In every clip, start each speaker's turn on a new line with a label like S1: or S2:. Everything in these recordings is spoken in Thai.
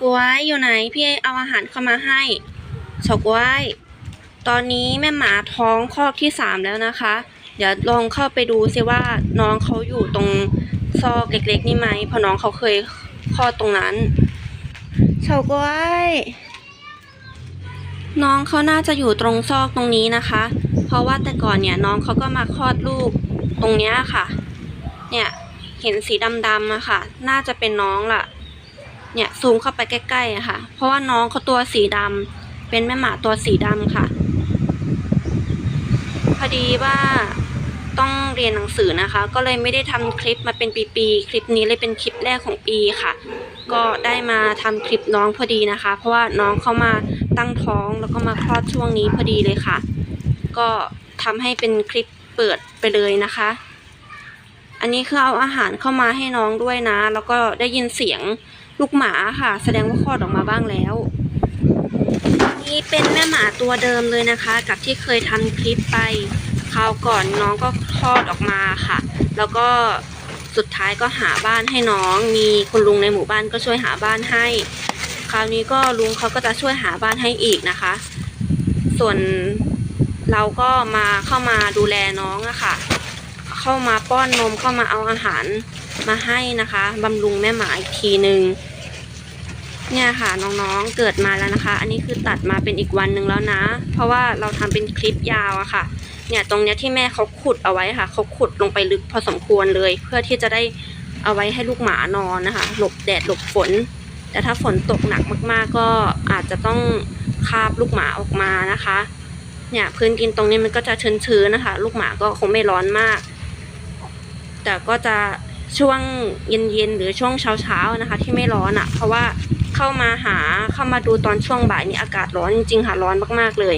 S1: กล้วยอยู่ไหนพี่เอาอาหารเข้ามาให้เฉาก๊วยตอนนี้แม่หมาท้องคอกที่สามแล้วนะคะ เดี๋ยวลองเข้าไปดูซิว่าน้องเขาอยู่ตรงซอกเล็กๆนี่ไหมเพราะน้องเขาเคยคลอดตรงนั้นเฉาก๊วยน้องเขาน่าจะอยู่ตรงซอกตรงนี้นะคะ เพราะว่าแต่ก่อนเนี่ยน้องเขาก็มาคลอดลูกตรงเนี้ยค่ะ เนี่ยเห็นสีดำๆอะค่ะ น่าจะเป็นน้องล่ะ เนี่ยซูมเข้าไปใกล้ๆค่ะ เพราะว่าน้องเขาตัวสีดำเป็นแม่หมาตัวสีดำค่ะ พอดีว่าต้องเรียนหนังสือนะคะ ก็เลยไม่ได้ทำคลิปมาเป็นปีๆคลิปนี้เลยเป็นคลิปแรกของปีค่ะ ก็ได้มาทำคลิปน้องพอดีนะคะ เพราะว่าน้องเขามาตั้งท้องแล้วก็มาคลอดช่วงนี้พอดีเลยค่ะ ก็ทำให้เป็นคลิปเปิดไปเลยนะคะ อันนี้คือเอาอาหารเข้ามาให้น้องด้วยนะ แล้วก็ได้ยินเสียง ลูกหมาค่ะ แสดงว่าคลอดออกมาบ้างแล้ว นี่เป็นแม่หมาตัวเดิมเลยนะคะ กับที่เคยทำคลิปไปคราวก่อนน้องก็คลอดออกมาค่ะ แล้วก็สุดท้ายก็หาบ้านให้น้อง มีคุณลุงในหมู่บ้านก็ช่วยหาบ้านให้ คราวนี้ก็ลุงเขาก็จะช่วยหาบ้านให้อีกนะคะ ส่วนเราก็มาเข้ามาดูแลน้องอะค่ะ เข้ามาป้อนนมเข้ามาเอาอาหารมาให้นะคะบำรุงแม่หมาอีกทีหนึ่ง เนี่ยค่ะน้องๆเกิดมาแล้วนะคะ อันนี้คือตัดมาเป็นอีกวันหนึ่งแล้วนะ เพราะว่าเราทำเป็นคลิปยาวอะค่ะ เนี่ยตรงเนี้ยที่แม่เขาขุดเอาไว้ค่ะเขาขุดลงไปลึกพอสมควรเลย เพื่อที่จะได้เอาไว้ให้ลูกหมานอนนะคะ หลบแดดหลบฝน แต่ถ้าฝนตกหนักมากๆ ก็อาจจะต้องคาบลูกหมาออกมานะคะ เนี่ยพื้นดินตรงนี้มันก็จะชื้นๆนะคะ ลูกหมาก็คงไม่ร้อนมาก แต่ก็จะช่วงเย็นๆหรือช่วงเช้าๆนะคะ ที่ไม่ร้อนอะ่ะ เพราะว่า เข้ามาหาเข้ามาดูตอนช่วงบ่ายนี่อากาศร้อนจริงๆค่ะร้อนมากๆเลย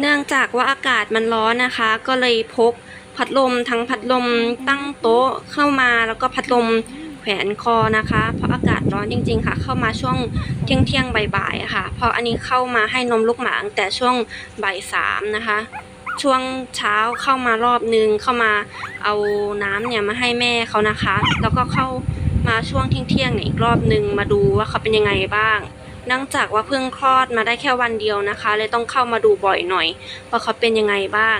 S1: เนื่องจากว่าอากาศมันร้อนนะคะ ก็เลยพกพัดลมทั้งพัดลมตั้งโต๊ะเข้ามาแล้วก็พัดลมแขวนคอนะคะ เพราะอากาศร้อนจริง ๆ ค่ะ เข้ามาช่วงเที่ยงเที่ยงๆบ่ายๆค่ะ เพราะอันนี้เข้ามาให้นมลูกหมาตั้งแต่ช่วงบ่ายสามนะคะ ช่วงเช้าเข้ามารอบนึงเข้ามาเอาน้ำเนี่ยมาให้แม่เขานะคะ แล้วก็เข้า มาช่วงเที่ยงๆเนี่ยอีกรอบนึงมาดูว่าเขาเป็นยังไงบ้างเนื่องจากว่าเพิ่งคลอดมาได้แค่วันเดียวนะคะ เลยต้องเข้ามาดูบ่อยหน่อยว่าเขาเป็นยังไงบ้าง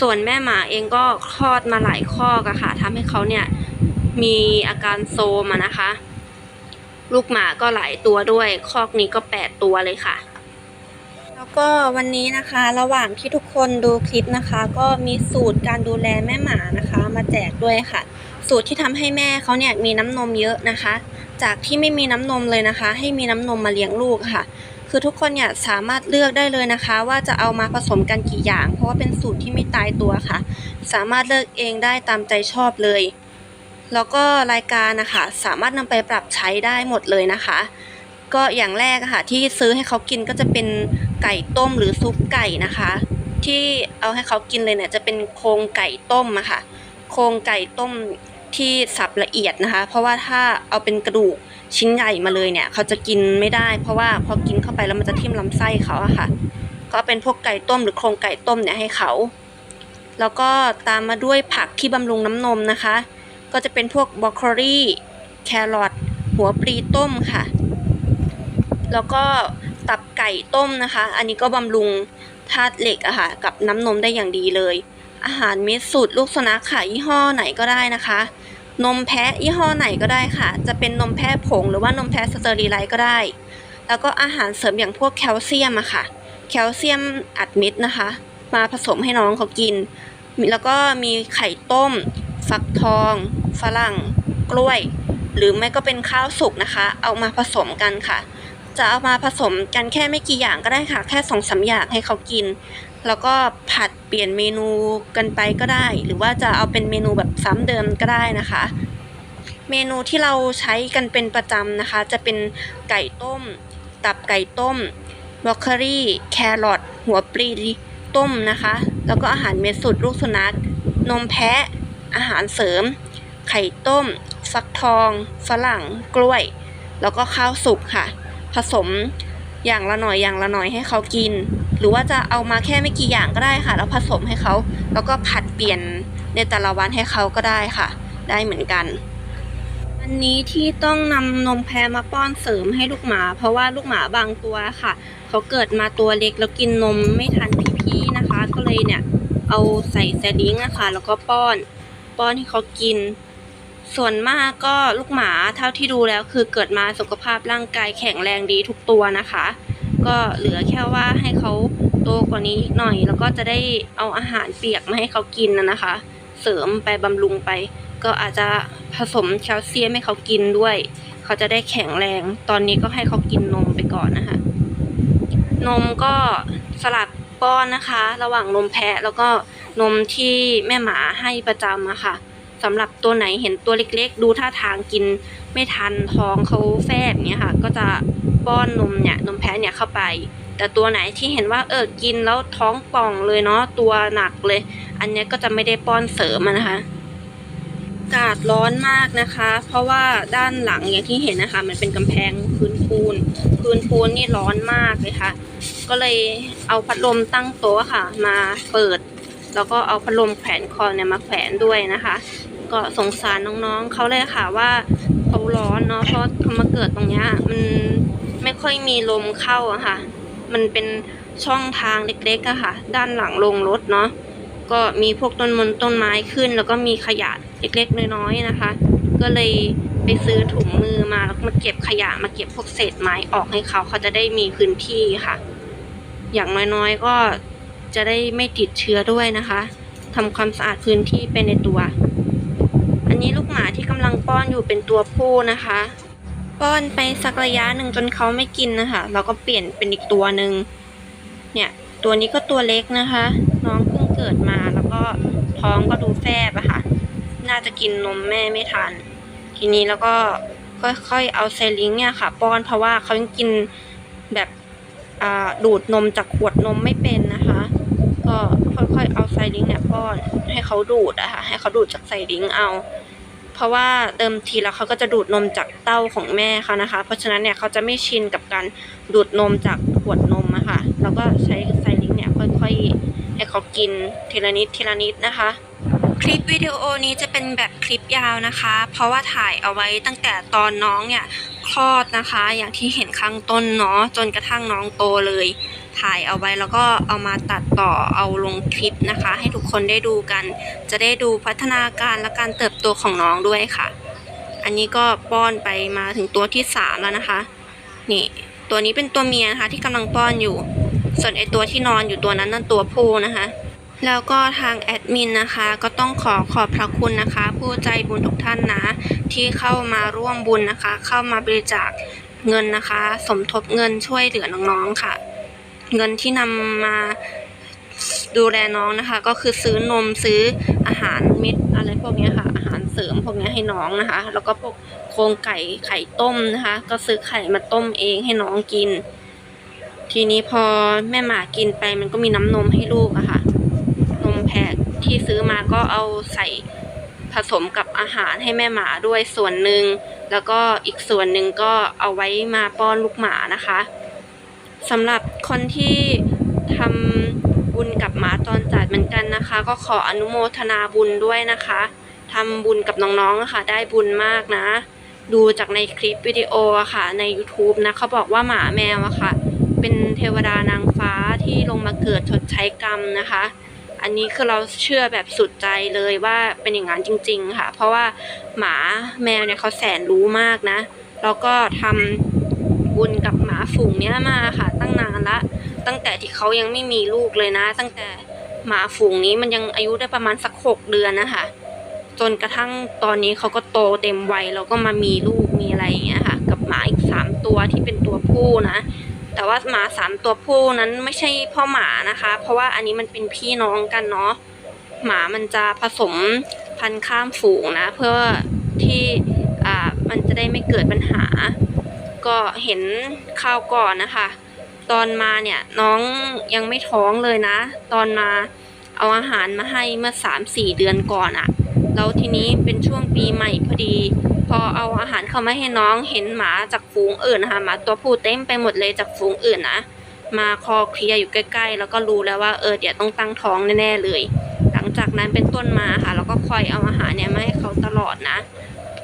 S1: ส่วนแม่หมาเองก็คลอดมาหลายข้อกอะค่ะทำให้เขาเนี่ยมีอาการโซมอะนะคะ ลูกหมาก็หลายตัวด้วยคอกนี้ก็แปดตัวเลยค่ะ แล้วก็วันนี้นะคะระหว่างที่ทุกคนดูคลิปนะคะ ก็มีสูตรการดูแลแม่หมานะคะ มาแจกด้วยค่ะ สูตรที่ทำให้แม่เขาเนี่ยมีน้ำนมเยอะนะคะ จากที่ไม่มีน้ำนมเลยนะคะ ให้มีน้ำนมมาเลี้ยงลูกค่ะ คือทุกคนเนี่ยสามารถเลือกได้เลยนะคะ ว่าจะเอามาผสมกันกี่อย่าง เพราะว่าเป็นสูตรที่ไม่ตายตัวค่ะ สามารถเลือกเองได้ตามใจชอบเลย แล้วก็รายการนะคะสามารถนำไปปรับใช้ได้หมดเลยนะคะ ก็อย่างแรกค่ะที่ซื้อให้เขากินก็จะเป็นไก่ต้มหรือซุปไก่นะคะ ที่เอาให้เขากินเลยเนี่ยจะเป็นโครงไก่ต้มอะค่ะโครงไก่ต้ม ที่สับละเอียดนะคะ เพราะว่าถ้าเอาเป็นกระดูกชิ้นใหญ่มาเลยเนี่ย เขาจะกินไม่ได้ เพราะว่าพอกินเข้าไปแล้วมันจะทิ่มลำไส้เขาอะค่ะ ก็เป็นพวกไก่ต้มหรือโครงไก่ต้มเนี่ยให้เขา แล้วก็ตามมาด้วยผักที่บำรุงน้ำนมนะคะ ก็จะเป็นพวกบรอกโคลีแครอทหัวปลีต้มค่ะ แล้วก็ตับไก่ต้มนะคะ อันนี้ก็บำรุงธาตุเหล็กอะค่ะ กับน้ำนมได้อย่างดีเลย อาหารเม็ดสูตรลูกสุนัขค่ะยี่ห้อไหนก็ได้นะคะ นมแพะยี่ห้อไหนก็ได้ค่ะ จะเป็นนมแพะผงหรือว่านมแพะสเตอรีไลท์ก็ได้ แล้วก็อาหารเสริมอย่างพวกแคลเซียมอะค่ะ แคลเซียมอัดเม็ดนะคะ มาผสมให้น้องเขากิน แล้วก็มีไข่ต้ม ฟักทอง ฝรั่ง กล้วย หรือไม่ก็เป็นข้าวสุกนะคะ เอามาผสมกันค่ะจะเอามาผสมกันแค่ไม่กี่อย่างก็ได้ค่ะ แค่สองสามอย่างให้เขากิน แล้วก็ผัดเปลี่ยนเมนูกันไปก็ได้ หรือว่าจะเอาเป็นเมนูแบบซ้ำเดิมก็ได้นะคะ เมนูที่เราใช้กันเป็นประจำนะคะ จะเป็นไก่ต้ม ตับไก่ต้มบรอกโคลีแครอทหัวปลีต้มนะคะ แล้วก็อาหารเม็ดสูตรลูกสุนัขนมแพะ อาหารเสริม ไข่ต้ม ฟักทอง ฝรั่ง กล้วย แล้วก็ข้าวสุกค่ะ ผสมอย่างละหน่อยอย่างละหน่อยให้เขากิน หรือว่าจะเอามาแค่ไม่กี่อย่างก็ได้ค่ะ แล้วผสมให้เขา แล้วก็ผัดเปลี่ยนในแต่ละวันให้เขาก็ได้ค่ะ ได้เหมือนกัน อันนี้ที่ต้องนำนมแพะมาป้อนเสริมให้ลูกหมา เพราะว่าลูกหมาบางตัวค่ะเขาเกิดมาตัวเล็กแล้วกินนมไม่ทันพี่ๆนะคะ ก็เลยเนี่ยเอาใส่แซลิงอะค่ะ แล้วก็ป้อน ป้อนให้เขากิน ส่วนมากก็ลูกหมาเท่าที่ดูแล้ว คือเกิดมาสุขภาพร่างกายแข็งแรงดีทุกตัวนะคะ ก็เหลือแค่ว่าให้เขาโตกว่านี้อีกหน่อย แล้วก็จะได้เอาอาหารเปียกมาให้เขากินนะนะคะ เสริมไปบำรุงไป ก็อาจจะผสมแคลเซียมให้เขากินด้วย เขาจะได้แข็งแรง ตอนนี้ก็ให้เขากินนมไปก่อนนะคะ นมก็สลับป้อนนะคะ ระหว่างนมแพะแล้วก็นมที่แม่หมาให้ประจำอะค่ะสำหรับตัวไหนเห็นตัวเล็กๆ ดูท่าทางกินไม่ทันท้องเขาแฟบเนี้ยค่ะ ก็จะ ป้อนนมเนี่ยนมแพะเนี่ยเข้าไป แต่ตัวไหนที่เห็นว่าเออกินแล้วท้องป่องเลยเนาะตัวหนักเลย อันเนี้ยก็จะไม่ได้ป้อนเสริมนะคะอากาศร้อนมากนะคะ เพราะว่าด้านหลังอย่างที่เห็นนะคะ มันเป็นกำแพงพื้นปูนพื้นปูนนี่ร้อนมากเลยค่ะ ก็เลยเอาพัดลมตั้งโต๊ะค่ะ มาเปิด แล้วก็เอาพัดลมแขวนคอเนี่ยมาแขวนด้วยนะคะ ก็สงสารน้องๆเขาเลยค่ะว่าเขาร้อนเนาะเพราะเขามาเกิดตรงเนี้ยมัน ไม่ค่อยมีลมเข้าอะค่ะ มันเป็นช่องทางเล็กๆอะค่ะ ด้านหลังลงรถเนาะ ก็มีพวกต้นมนต้นไม้ขึ้น แล้วก็มีขยะเล็กๆน้อยๆนะคะ ก็เลยไปซื้อถุงมือมาแล้วมาเก็บขยะมาเก็บพวกเศษไม้ออกให้เขาเขาจะได้มีพื้นที่ค่ะ อย่างน้อยๆก็จะได้ไม่ติดเชื้อด้วยนะคะทำความสะอาดพื้นที่ไปในตัว อันนี้ลูกหมาที่กำลังป้อนอยู่เป็นตัวผู้นะคะ ป้อนไปสักระยะหนึ่งจนเขาไม่กินนะคะ เราก็เปลี่ยนเป็นอีกตัวหนึ่งเนี่ยตัวนี้ก็ตัวเล็กนะคะ น้องเพิ่งเกิดมาแล้วก็ท้องก็ดูแฟบอะค่ะ น่าจะกินนมแม่ไม่ทัน ทีนี้แล้วก็ค่อยๆเอาไซลิงเนี่ยค่ะ ป้อนเพราะว่าเขายังกินแบบอ่าดูดนมจากขวดนมไม่เป็นนะคะ ก็ค่อยๆเอาไซลิงเนี่ยป้อนให้เขาดูดอะค่ะให้เขาดูดจากไซลิงเอา เพราะว่าเดิมทีแล้วเขาก็จะดูดนมจากเต้าของแม่เขานะคะ เพราะฉะนั้นเนี่ยเขาจะไม่ชินกับการดูดนมจากขวดนมอะค่ะแล้วก็ใช้ไซลิงเนี่ยค่อยๆให้เขากินทีละนิดทีละนิดนะคะ คลิปวิดีโอนี้จะเป็นแบบคลิปยาวนะคะ เพราะว่าถ่ายเอาไว้ตั้งแต่ตอนน้องเนี่ยคลอดนะคะ อย่างที่เห็นข้างต้นเนาะจนกระทั่งน้องโตเลย ถ่ายเอาไว้แล้วก็เอามาตัดต่อเอาลงคลิปนะคะ ให้ทุกคนได้ดูกัน จะได้ดูพัฒนาการและการเติบโตของน้องด้วยค่ะ อันนี้ก็ป้อนไปมาถึงตัวที่สามแล้วนะคะ นี่ ตัวนี้เป็นตัวเมียนะคะที่กำลังป้อนอยู่ ส่วนไอตัวที่นอนอยู่ตัวนั้นนั่นตัวผู้นะคะ แล้วก็ทางแอดมินนะคะ ก็ต้องขอขอบพระคุณนะคะ ผู้ใจบุญทุกท่านนะ ที่เข้ามาร่วมบุญนะคะ เข้ามาบริจาคเงินนะคะ สมทบเงินช่วยเหลือน้องๆค่ะ เงินที่นำมาดูแลน้องนะคะ ก็คือซื้อนมซื้ออาหารเม็ดอะไรพวกนี้ค่ะ อาหารเสริมพวกนี้ให้น้องนะคะ แล้วก็พวกโครงไก่ไข่ต้มนะคะ ก็ซื้อไข่มาต้มเองให้น้องกิน ทีนี้พอแม่หมากินไปมันก็มีน้ำนมให้ลูกอะค่ะนมแพะ ที่ซื้อมาก็เอาใส่ผสมกับอาหารให้แม่หมาด้วยส่วนหนึ่ง แล้วก็อีกส่วนหนึ่งก็เอาไว้มาป้อนลูกหมานะคะสำหรับคนที่ทำบุญกับหมาตอนจัดเหมือนกันนะคะ ก็ขออนุโมทนาบุญด้วยนะคะทำบุญกับน้องๆอะค่ะ ได้บุญมากนะ ดูจากในคลิปวิดีโออะค่ะ ใน YouTube นะเขาบอกว่าหมาแมวอะค่ะ เป็นเทวดานางฟ้าที่ลงมาเกิดชดใช้กรรมนะคะ อันนี้คือเราเชื่อแบบสุดใจเลยว่าเป็นอย่างนั้นจริง ๆ ค่ะ เพราะว่าหมาแมวเนี่ยเขาแสนรู้มากนะ แล้วก็ทำบุญกับหมาฝูงเนี้ยมาค่ะ ตั้งนานละ ตั้งแต่ที่เขายังไม่มีลูกเลยนะ ตั้งแต่หมาฝูงนี้มันยังอายุได้ประมาณสักหกเดือนนะคะจนกระทั่งตอนนี้เขาก็โตเต็มวัยแล้วก็มามีลูกมีอะไรอย่างเงี้ยค่ะ กับหมาอีกสามตัวที่เป็นตัวผู้นะ แต่ว่าหมาสามตัวผู้นั้นไม่ใช่พ่อหมานะคะ เพราะว่าอันนี้มันเป็นพี่น้องกันเนาะหมามันจะผสมพันธุ์ข้ามฝูงนะ เพื่อที่อ่ามันจะได้ไม่เกิดปัญหา ก็เห็นข้าวก่อนนะคะ ตอนมาเนี่ยน้องยังไม่ท้องเลยนะ ตอนมาเอาอาหารมาให้เมื่อสามสี่เดือนก่อนอะแล้วทีนี้เป็นช่วงปีใหม่พอดี พอเอาอาหารเข้ามาให้น้องเห็นหมาจากฝูงอื่นนะคะหมาตัวผู้เต็มไปหมดเลยจากฝูงอื่นนะมาคอเคลียอยู่ใกล้ ๆ แล้วก็รู้แล้วว่าเออเดี๋ยวต้องตั้งท้องแน่ๆเลย หลังจากนั้นเป็นต้นมาค่ะ แล้วก็คอยเอาอาหารเนี่ยมาให้เขาตลอดนะ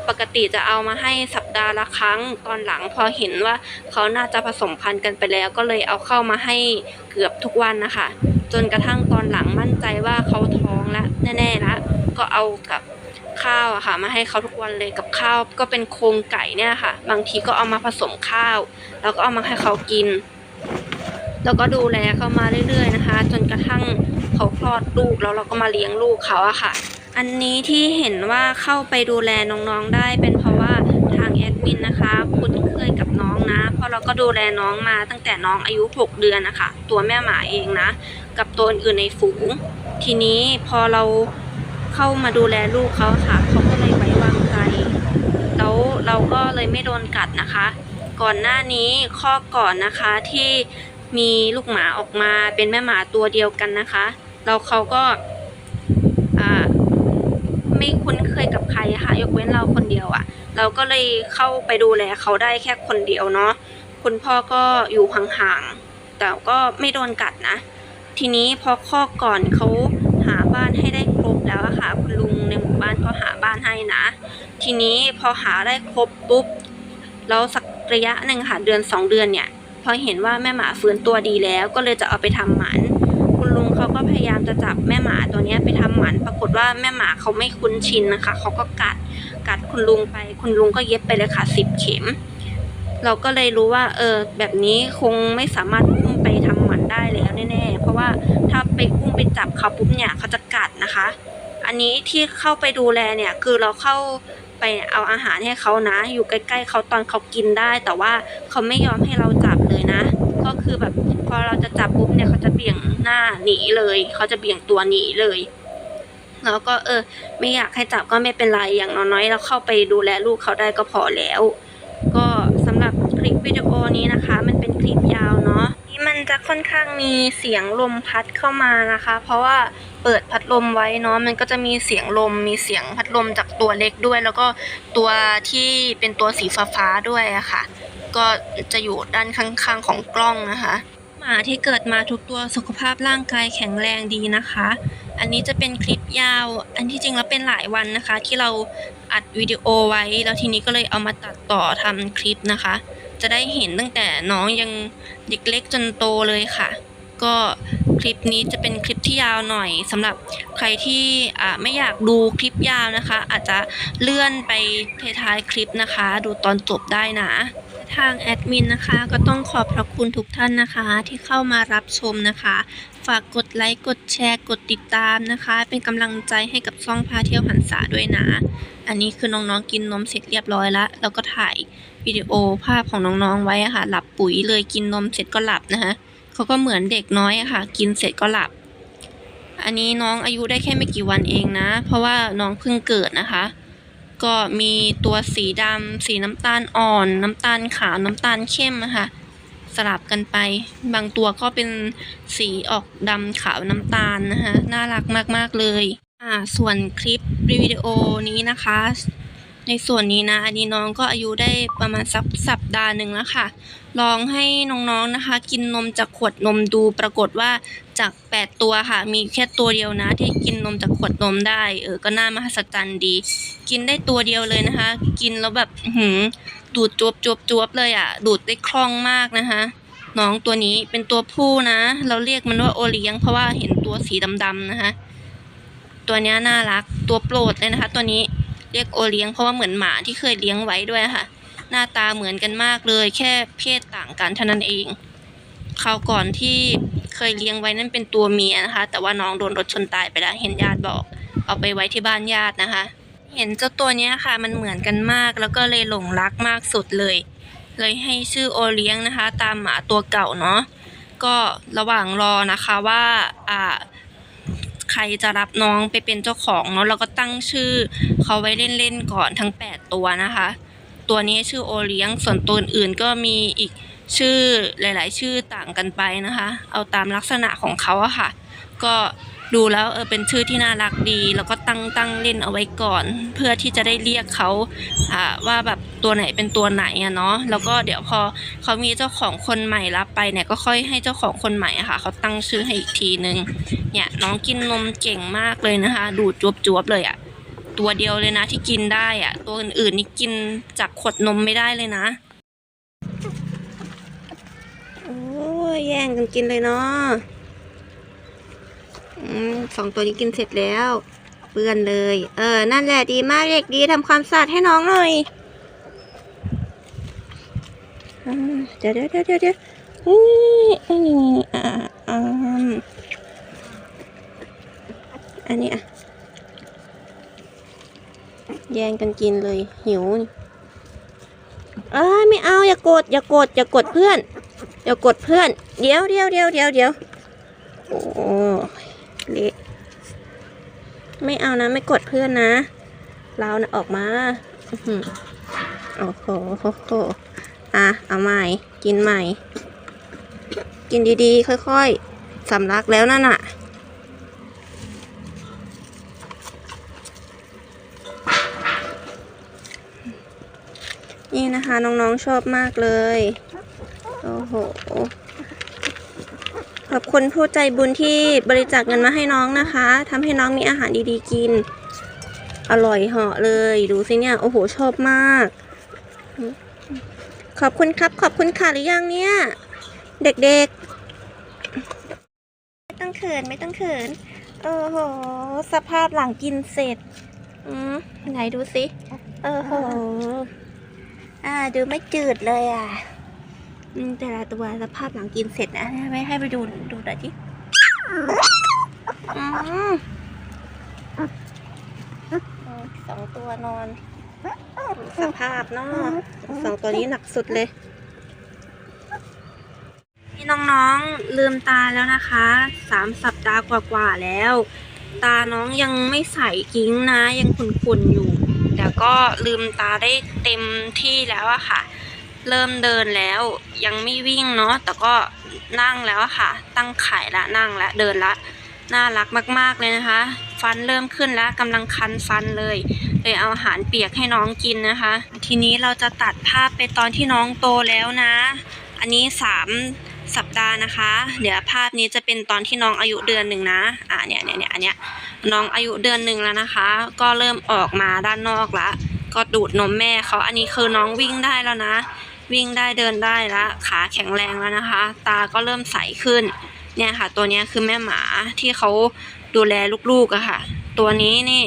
S1: ปกติจะเอามาให้สัปดาห์ละครั้งตอนหลังพอเห็นว่าเขาน่าจะผสมพันธุ์กันไปแล้ว ก็เลยเอาเข้ามาให้เกือบทุกวันนะคะ จนกระทั่งตอนหลังมั่นใจว่าเขาท้องแล้วแน่ๆแล้วก็เอากับ ข้าวอะค่ะ มาให้เขาทุกวันเลยกับข้าว ก็เป็นโครงไก่เนี่ยค่ะ บางทีก็เอามาผสมข้าว แล้วก็เอามาให้เขากิน แล้วก็ดูแลเขามาเรื่อยๆนะคะ จนกระทั่งเขาคลอดลูกแล้วเราก็มาเลี้ยงลูกเขาอะค่ะ อันนี้ที่เห็นว่าเข้าไปดูแลน้องๆได้ เป็นเพราะว่าทางแอดมินนะคะคุ้นเคยกับน้องนะ เพราะเราก็ดูแลน้องมาตั้งแต่น้องอายุ 6 เดือนนะคะ ตัวแม่หมาเองนะ กับตัวอื่นๆในฝูง ทีนี้พอเรา เข้ามาดูแลลูกเขาค่ะเขาก็เลยไว้วางใจแล้วเราก็เลยไม่โดนกัดนะคะ ก่อนหน้านี้ข้อก่อนนะคะที่มีลูกหมาออกมาเป็นแม่หมาตัวเดียวกันนะคะแล้วเขาก็ไม่คุ้นเคยกับใครค่ะยกเว้นเราคนเดียวอะ เราก็เลยเข้าไปดูแลเขาได้แค่คนเดียวเนาะคุณพ่อก็อยู่ห่างๆแต่ก็ไม่โดนกัดนะ ทีนี้พอข้อก่อนเขา หาบ้านให้ได้ครบแล้วอะค่ะ คุณลุงในหมู่บ้านก็หาบ้านให้นะ ทีนี้พอหาได้ครบปุ๊บแล้วสักระยะหนึ่งค่ะเดือนสองเดือนเนี่ย พอเห็นว่าแม่หมาฟื้นตัวดีแล้วก็เลยจะเอาไปทำหมันคุณลุงเขาก็พยายามจะจับแม่หมาตัวนี้ไปทำหมันปรากฏว่าแม่หมาเขาไม่คุ้นชินนะคะเขาก็กัดกัดคุณลุงไป คุณลุงก็เย็บไปเลยค่ะสิบเข็ม เราก็เลยรู้ว่าเออแบบนี้คงไม่สามารถอุ้มไปทำหมันได้แล้วแน่ๆเพราะว่า ถ้าไปอุ้มไปจับเขาปุ๊บเนี่ยเขาจะกัดนะคะ อันนี้ที่เข้าไปดูแลเนี่ยคือเราเข้าไปเอาอาหารให้เขานะ อยู่ใกล้ ๆเขาตอนเขากินได้ แต่ว่าเขาไม่ยอมให้เราจับเลยนะ ก็คือแบบพอเราจะจับปุ๊บเนี่ยเขาจะเบี่ยงหน้าหนีเลยเขาจะเบี่ยงตัวหนีเลยแล้วก็เออ ไม่อยากให้จับก็ไม่เป็นไรอย่างน้อยๆเราเข้าไปดูแลลูกเขาได้ก็พอแล้ว ก็สำหรับคลิปวิดีโอนี้นะคะ มันเป็นคลิปยาวเนาะ มันจะค่อนข้างมีเสียงลมพัดเข้ามานะคะ เพราะว่าเปิดพัดลมไว้เนาะมันก็จะมีเสียงลม มีเสียงพัดลมจากตัวเล็กด้วย แล้วก็ตัวที่เป็นตัวสีฟ้าๆด้วยอะค่ะ ก็จะอยู่ด้านข้างๆของกล้องนะคะหมาที่เกิดมาทุกตัวสุขภาพร่างกายแข็งแรงดีนะคะ อันนี้จะเป็นคลิปยาว อันที่จริงแล้วเป็นหลายวันนะคะ ที่เราอัดวิดีโอไว้ แล้วทีนี้ก็เลยเอามาตัดต่อทำคลิปนะคะ จะได้เห็นตั้งแต่น้องยังเด็กเล็กจนโตเลยค่ะ ก็คลิปนี้จะเป็นคลิปที่ยาวหน่อยสำหรับใครที่อ่าไม่อยากดูคลิปยาวนะคะ อาจจะเลื่อนไปท้ายคลิปนะคะ ดูตอนจบได้นะทางแอดมินนะคะ ก็ต้องขอบพระคุณทุกท่านนะคะ ที่เข้ามารับชมนะคะ ฝากกดไลค์กดแชร์กดติดตามนะคะ เป็นกำลังใจให้กับซ่องพาเที่ยวหันษาด้วยนะ อันนี้คือน้องๆกินนมเสร็จเรียบร้อยแล้ว แล้วก็ถ่าย วิดีโอภาพของน้องๆไว้อะค่ะ หลับปุ๋ยเลยกินนมเสร็จก็หลับนะคะเขาก็เหมือนเด็กน้อยอะค่ะ กินเสร็จก็หลับ อันนี้น้องอายุได้แค่ไม่กี่วันเองนะ เพราะว่าน้องเพิ่งเกิดนะคะ ก็มีตัวสีดำสีน้ำตาลอ่อน น้ำตาลขาวน้ำตาลเข้มอะค่ะสลับกันไป บางตัวก็เป็นสีออกดำขาวน้ำตาลนะคะน่ารักมากๆเลย อ่า ส่วนคลิปวิดีโอนี้นะคะ ในส่วนนี้นะ อันนี้น้องก็อายุได้ประมาณสักสัปดาห์หนึ่งแล้วค่ะ ลองให้น้องๆนะคะ กินนมจากขวดนมดูปรากฏว่าจาก 8 ตัวค่ะ มีแค่ตัวเดียวนะ ที่กินนมจากขวดนมได้ เออ ก็น่ามหัศจรรย์ดี กินได้ตัวเดียวเลยนะคะ กินแล้วแบบหือดูดจวบจวบจวบเลยอะ ดูดได้คล่องมากนะคะน้องตัวนี้เป็นตัวผู้นะ เราเรียกมันว่าโอเลี้ยง เพราะว่าเห็นตัวสีดำๆนะคะ ตัวนี้น่ารักตัวโปรดเลยนะคะ ตัวนี้ เรียกโอเลี้ยงเพราะว่าเหมือนหมาที่เคยเลี้ยงไว้ด้วยค่ะ หน้าตาเหมือนกันมากเลย แค่เพศต่างกันเท่านั้นเองคราวก่อนที่เคยเลี้ยงไว้นั่นเป็นตัวเมียนะคะ แต่ว่าน้องโดนรถชนตายไปแล้วเห็นญาติบอก เอาไปไว้ที่บ้านญาตินะคะ เห็นเจ้าตัวนี้ค่ะ มันเหมือนกันมากแล้วก็เลยหลงรักมากสุดเลย เลยให้ชื่อโอเลี้ยงนะคะ ตามหมาตัวเก่าเนาะก็ระหว่างรอนะคะว่าอ่า ใครจะรับน้องไปเป็นเจ้าของเนาะเราก็ตั้งชื่อเขาไว้เล่นๆก่อนทั้ง 8 ตัวนะคะ ตัวนี้ชื่อโอเลี้ยงส่วนตัวอื่นก็มีอีกชื่อหลาย ๆ ชื่อต่างกันไปนะคะ เอาตามลักษณะของเขาอะค่ะ ก็ดูแล้วเออเป็นชื่อที่น่ารักดี แล้วก็ตั้งตั้งเล่นเอาไว้ก่อน เพื่อที่จะได้เรียกเขาอ่าว่าแบบ ตัวไหนเป็นตัวไหนอะเนาะแล้วก็เดี๋ยวพอเขามีเจ้าของคนใหม่รับไปเนี่ยก็ค่อยให้เจ้าของคนใหม่อะค่ะเขาตั้งชื่อให้อีกทีนึงเนี่ยน้องกินนมเก่งมากเลยนะคะ ดูดจวบๆเลยอะตัวเดียวเลยนะที่กินได้อะตัวอื่นๆนี่กินจากขวดนมไม่ได้เลยนะโอ้ยแย่งกันกินเลยเนาะอืมสองตัวนี้กินเสร็จแล้วเปื้อนเลย เออ นั่นแหละดีมากเด็กดีทำความสะอาดให้น้องหน่อย เดี๋ยวเดี๋ยวเดี๋ยวเดี๋ยวนี่อันนี้อ่าอ่าอันนี้อะแย่งกันกินเลยหิวเอ้ยไม่เอาอย่ากดอย่ากดอย่ากดเพื่อนอย่ากดเพื่อน เดี๋ยวเดี๋ยวเดี๋ยวเดี๋ยวเดี๋ยวโอ้เละไม่เอานะ ไม่กดเพื่อนนะ เรานะออกมาอื้อหือโอ้โห อะ เอาใหม่ กินใหม่ กินดีๆ ค่อยๆ สำลักแล้วนั่นน่ะ นี่นะคะน้องๆชอบมากเลย โอ้โห ขอบคุณผู้ใจบุญที่บริจาคเงินมาให้น้องนะคะทำให้น้องมีอาหารดีๆกิน อร่อยเหาะเลย ดูสิเนี่ย โอ้โห ชอบมาก ขอบคุณครับ ขอบคุณค่ะหรือยังเนี่ย เด็กๆ ไม่ต้องเขินไม่ต้องเขินโอ้โห สภาพหลังกินเสร็จ อืมไหนดูสิโอ้โห อ่า ดูไม่จืดเลยอะอืมแต่ละตัวสภาพหลังกินเสร็จนะไม่ให้ไปดูดูหน่อยดิอืมสองตัวนอน สภาพเนาะสองตัวนี้หนักสุดเลยนี่น้องๆลืมตาแล้วนะคะสามสัปดาห์กว่าๆแล้ว ตาน้องยังไม่ใสกิ้งนะ ยังขุ่นๆอยู่แต่ก็ลืมตาได้เต็มที่แล้วอะค่ะ เริ่มเดินแล้วยังไม่วิ่งเนาะแต่ก็นั่งแล้วอะค่ะ ตั้งไข่ละนั่งละเดินละน่ารักมากๆเลยนะคะ ฟันเริ่มขึ้นแล้วกำลังคันฟันเลย เลยเอาอาหารเปียกให้น้องกินนะคะ ทีนี้เราจะตัดภาพไปตอนที่น้องโตแล้วนะ อันนี้สามสัปดาห์นะคะ เดี๋ยวภาพนี้จะเป็นตอนที่น้องอายุเดือนหนึ่งนะ อ่าเนี่ยเนี่ยเนี่ยอันเนี้ยน้องอายุเดือนหนึ่งแล้วนะคะ ก็เริ่มออกมาด้านนอกละ ก็ดูดนมแม่เขาอันนี้คือน้องวิ่งได้แล้วนะ วิ่งได้เดินได้แล้วขาแข็งแรงแล้วนะคะ ตาก็เริ่มใสขึ้น เนี่ยค่ะ ตัวเนี้ยคือแม่หมาที่เขาดูแลลูกๆอะค่ะ ตัวนี้นี่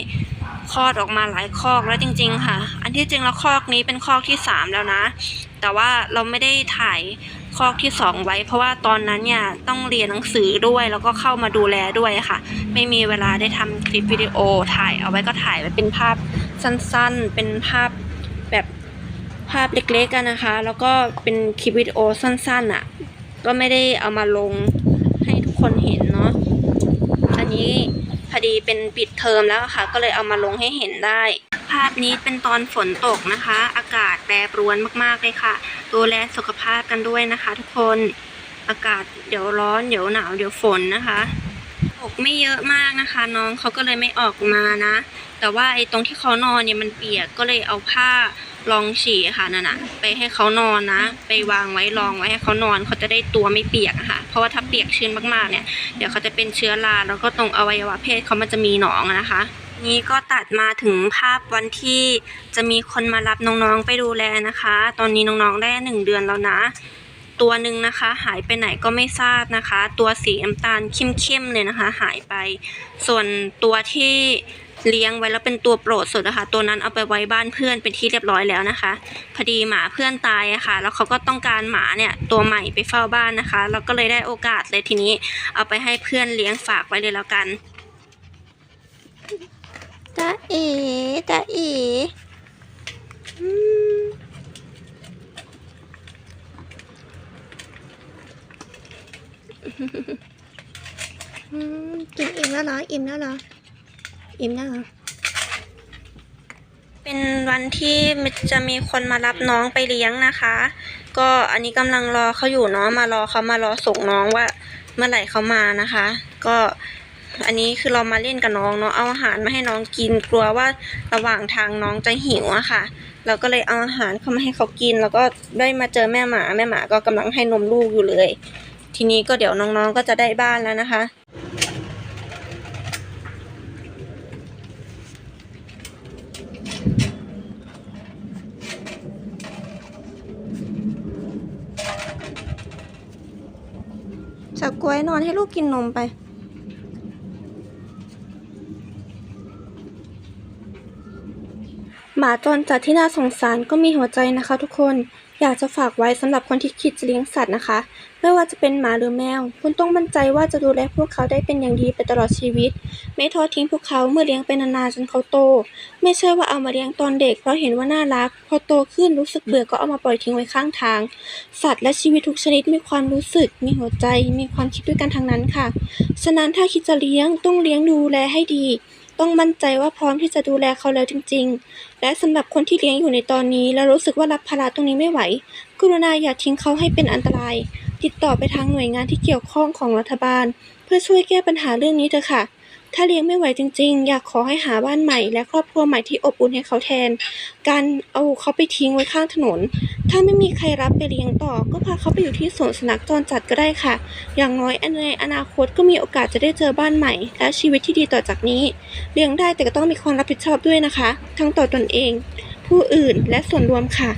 S1: คลอดออกมาหลายคอกแล้วจริง ๆ ค่ะ อันที่จริงแล้วคอกนี้เป็นคอกที่สามแล้วนะ แต่ว่าเราไม่ได้ถ่ายคอกที่สองไว้ เพราะว่าตอนนั้นเนี่ยต้องเรียนหนังสือด้วยแล้วก็เข้ามาดูแลด้วยค่ะ ไม่มีเวลาได้ทำคลิปวิดีโอถ่ายเอาไว้ก็ถ่ายไว้เป็นภาพสั้นๆ เป็นภาพแบบภาพเล็กๆกันนะคะ แล้วก็เป็นคลิปวิดีโอสั้นๆอะ ก็ไม่ได้เอามาลงให้ทุกคนเห็นเนาะ อดีเป็นปิดเทอมแล้วค่ะ ก็เลยเอามาลงให้เห็นได้ ภาพนี้เป็นตอนฝนตกนะคะ อากาศแปรปรวนมากๆเลยค่ะ ดูแลสุขภาพกันด้วยนะคะ ทุกคนอากาศเดี๋ยวร้อนเดี๋ยวหนาวเดี๋ยวฝนนะคะตกไม่เยอะมากนะคะ น้องเขาก็เลยไม่ออกมานะ แต่ว่าไอ้ตรงที่เขานอนเนี่ยมันเปียกก็เลยเอาผ้า รองฉี่ค่ะนั่นน่ะไปให้เขานอนนะ ไปวางไว้รองไว้ให้เขานอนเขาจะได้ตัวไม่เปียกค่ะ เพราะว่าถ้าเปียกชื้นมากๆเนี่ย เดี๋ยวเขาจะเป็นเชื้อราแล้วก็ตรงอวัยวะเพศเขามันจะมีหนองนะคะนี่ก็ตัดมาถึงภาพวันที่จะมีคนมารับน้องๆไปดูแลนะคะ ตอนนี้น้องๆได้หนึ่งเดือนแล้วนะ ตัวหนึ่งนะคะ หายไปไหนก็ไม่ทราบนะคะ ตัวสีน้ำตาลเข้มๆเลยนะคะ หายไป ส่วนตัวที่ เลี้ยงไว้แล้วเป็นตัวโปรดสุดนะคะ ตัวนั้นเอาไปไว้บ้านเพื่อนเป็นที่เรียบร้อยแล้วนะคะ พอดีหมาเพื่อนตายอะค่ะ แล้วเขาก็ต้องการหมาเนี่ยตัวใหม่ไปเฝ้าบ้านนะคะแล้วก็เลยได้โอกาสเลยทีนี้ เอาไปให้เพื่อนเลี้ยงฝากไว้เลยแล้วกันจ้าเอ๋จ้าเอ๋อืมอืมกินอิ่มแล้วเหรอ อิ่มแล้วเหรอ อิ่มแล้วเหรอเป็นวันที่จะมีคนมารับน้องไปเลี้ยงนะคะ ก็อันนี้กำลังรอเขาอยู่เนาะมารอเขามารอส่งน้องว่า เมื่อไหร่เขามานะคะ ก็อันนี้คือเรามาเล่นกับน้องเนาะเอาอาหารมาให้น้องกินกลัวว่าระหว่างทางน้องจะหิวอะค่ะ เราก็เลยเอาอาหารเข้ามาให้เขากิน แล้วก็ได้มาเจอแม่หมาแม่หมาก็กำลังให้นมลูกอยู่เลย ทีนี้ก็เดี๋ยวน้องๆก็จะได้บ้านแล้วนะคะ ฉาก๊วยนอนให้ลูกกินนมไป หมาจรจัดที่น่าสงสารก็มีหัวใจนะคะทุกคน อยากจะฝากไว้สำหรับคนที่คิดจะเลี้ยงสัตว์นะคะ ไม่ว่าจะเป็นหมาหรือแมว คุณต้องมั่นใจว่าจะดูแลพวกเขาได้เป็นอย่างดีไปตลอดชีวิต ไม่ทอดทิ้งพวกเขาเมื่อเลี้ยงไปนานๆจนเขาโต ไม่ใช่ว่าเอามาเลี้ยงตอนเด็กเพราะเห็นว่าน่ารัก พอโตขึ้นรู้สึกเบื่อก็เอามาปล่อยทิ้งไว้ข้างทาง สัตว์และชีวิตทุกชนิดมีความรู้สึก มีหัวใจ มีความคิดด้วยกันทั้งนั้นค่ะ ฉะนั้นถ้าคิดจะเลี้ยงต้องเลี้ยงดูแลให้ดี ต้องมั่นใจว่าพร้อมที่จะดูแลเขาแล้วจริง ๆ และสำหรับคนที่เลี้ยงอยู่ในตอนนี้แล้วรู้สึกว่ารับภาระตรงนี้ไม่ไหว กรุณาอย่าทิ้งเขาให้เป็นอันตราย ติดต่อไปทางหน่วยงานที่เกี่ยวข้องของรัฐบาล เพื่อช่วยแก้ปัญหาเรื่องนี้เถอะค่ะ ถ้าเลี้ยงไม่ไหวจริงๆ อยากขอให้หาบ้านใหม่ และครอบครัวใหม่ที่อบอุ่นให้เขาแทน การเอาเขาไปทิ้งไว้ข้างถนน ถ้าไม่มีใครรับไปเลี้ยงต่อ ก็พาเขาไปอยู่ที่สวนสุนัขจรจัดก็ได้ค่ะ อย่างน้อยในอนาคตก็มีโอกาสจะได้เจอบ้านใหม่ และชีวิตที่ดีต่อจากนี้ เลี้ยงได้แต่ก็ต้องมีความรับผิดชอบด้วยนะคะ ทั้งต่อตนเอง ผู้อื่นและส่วนรวมค่ะ